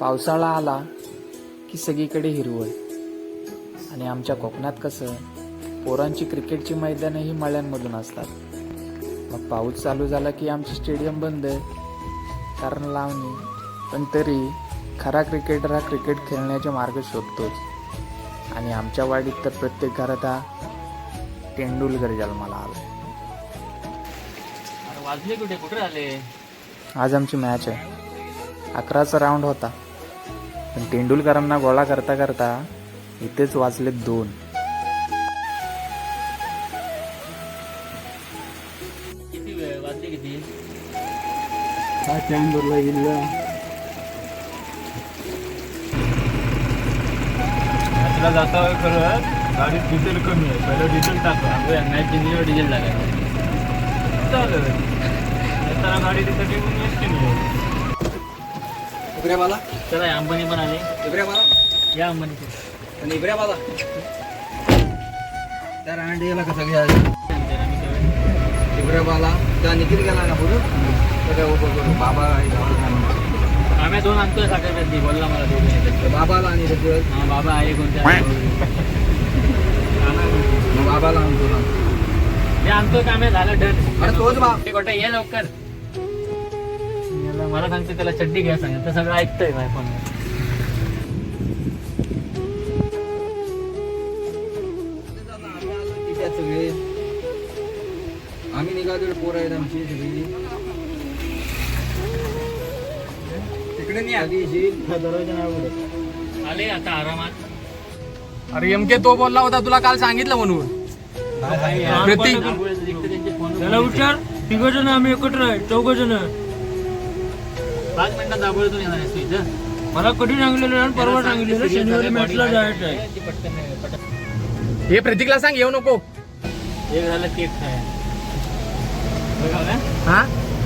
पावसाळा आला की सगळीकडे हिरवळ. आणि आमच्या कोकणात कसं पोरांची क्रिकेटची मैदानं ही मळ्यांमधून असतात. मग पाऊस चालू झाला की आमचे स्टेडियम बंद कारण लावणी. पण तरी खरा क्रिकेटर हा क्रिकेट खेळण्याचे मार्ग शोधतोच. आणि आमच्या वाडीत तर प्रत्येक घरात हा तेंडुलकर जन्माला आला वाजले कुठे? कुठे आले? आज आमची मॅच आहे. अकराचा राऊंड होता. पण तेंडुलकरांना गोळा करता करता इथेच वाजले दोन. किती वेळ? वाजले किती? काय टाइम गेला तुला जाता खरं. गाडीत डिझेल कमी आहे. पहिलं डिझेल टाकतो मॅच जिंकल्यावर डिझेल लागायचं. चालेल. येताना गाडी तिथं टिकून एसटी नाही इब्रे बाला चला अंबानी पण आले. इब्रे बाला या अंबानी आणि इब्रे बाला त्या रांडेला कसं घ्या बाला त्या निखिल गेला ना बोलू? तर काय उभं करू बाबा. आम्ही दोन आणतोय साखर बोलला मला दोन बाबाला आणि हा बाबा आहे कोणत्या बाबाला आणतो ना. मी आणतोय कामे झालं डन. अरे तोच बाप. ते गोट्या ये लवकर. मला सांगते त्याला चड्डी घ्या सांग. तर सगळं ऐकतंय माझ्या सगळे आम्ही निघालो पोर आहेत आमची सगळी. तिकडे नाही आली दरवाजा नाही उघडत. आले आता आरामात. अरे एमके तो बोलला होता तुला काल सांगितलं म्हणून. प्रतीक. त्याला विचार तिघ जण आम्ही एकत्र आहे. चौघ जण. पाच मिनिटात दाबोळीतून येणार आहेस तू इथं मला कधी सांगितलेलं आणि परवा सांगितलेलं शनिवारी मॅचला जायचं आहे ती पटकन नाही, पटकन. हे प्रतीकला सांग येऊ नको एक झालं केक खाय बघा ना? हा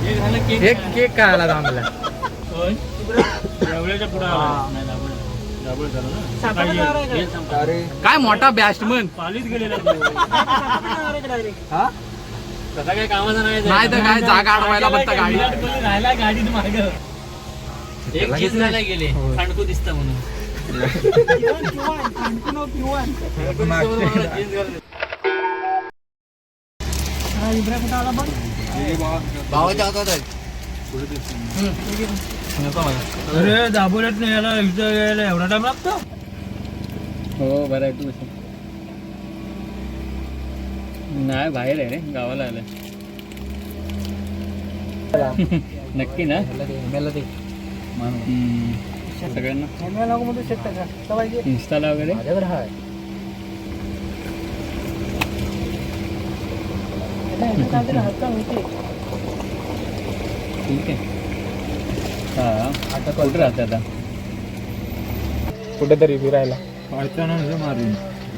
एक झालं केक खाय. केक खायला थांबला होय? एवढ्याच्या पुढं आला. नाही, झालं ना? हे संपलं. काय मोठा बॅट्समन पालीत गेलेला तो. हा काही कामाचा नाही तर काय जागा अडवायला बघता गाडी विराट कोहली राहिला गाडीत माग एक चीज झाला गेले. खांडकू दिसतं म्हणून. भावाच्या हातात आहे अरे दाबोल्यात नाही यायला इथं यायला एवढा टाइम लागतो? हो बरं आहे तू नाही बाहेर आहे रे गावाला आलं नक्की ना? हम्म. सगळ्यांना? इन्स्टाला वगैरे? ठीक आहे. हा आता कुठं राहते आता? कुठेतरी फिरायला. मारून.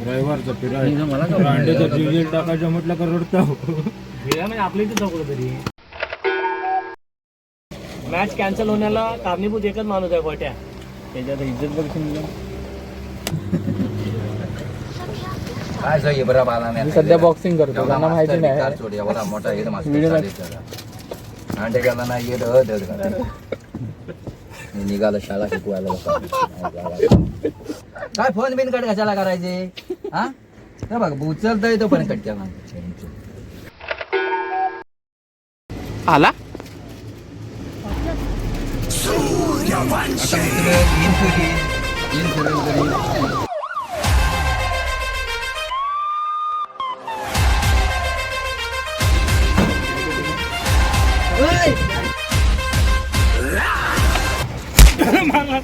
रविवारचा म्हणजे मला अंड्याचं टाकायचं म्हटलं का रडतो. फिरायला म्हणजे आपल्या इथे जाऊ तरी मॅच कॅन्सल होण्याला कारणीभूत एकच माणूस आहे गोट्या. त्याच्यात इज्जत बघशील काय सही बरा बाला नाही सध्या बॉक्सिंग करतो त्यांना माहिती नाही. सोड एवढा मोठा अंडे गेला. मी निघालो शाळा शिकवायला. काय फोन बिन कट कशाला करायचे? हा? हे बघ उचलता येतो पण कट केला. आला? 아까부터는 인트리 인트리들이 망한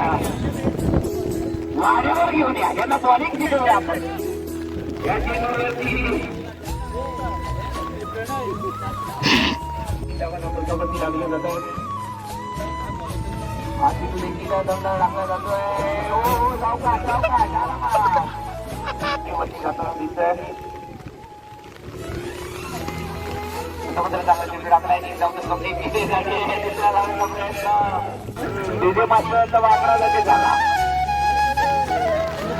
वाऱ्यावर घेऊन या यांना टॉनिक फिरवूया आपण या चेंडूवरती लागले जात आहे बाकी देखील दमदार लागला जातोय ओ वापरायला ते झाला.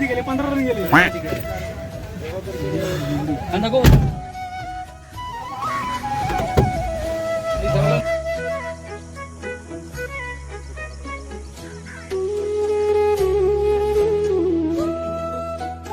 किती गेले. पंधरा रन गेले